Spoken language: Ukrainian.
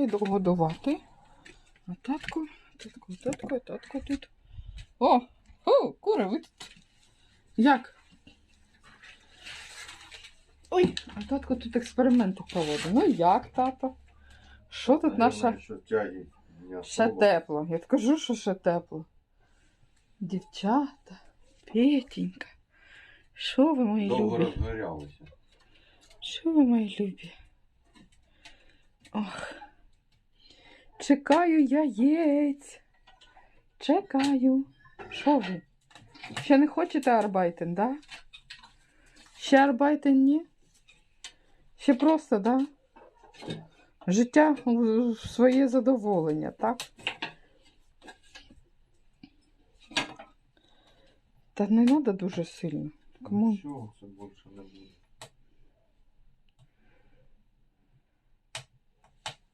Я йду годувати. А татко, татко, татко, татко тут. О! О, кури, ви тут. Як? Ой, а татко тут експерименти проводить. Ну як, тато? Що тут наша. Ще тепло. Я кажу, що ще тепло. Дівчата, Петенька. Що ви мої Довго любі? розгорялося. Що ви мої любі? Ох. Чекаю яєць. Чекаю. Що ви? Ще не хочете арбайтен, да? Ще арбайтен ні? Ще просто, да? Життя своє задоволення, так? Та не треба дуже сильно. Кому? Нічого, це більше не буде.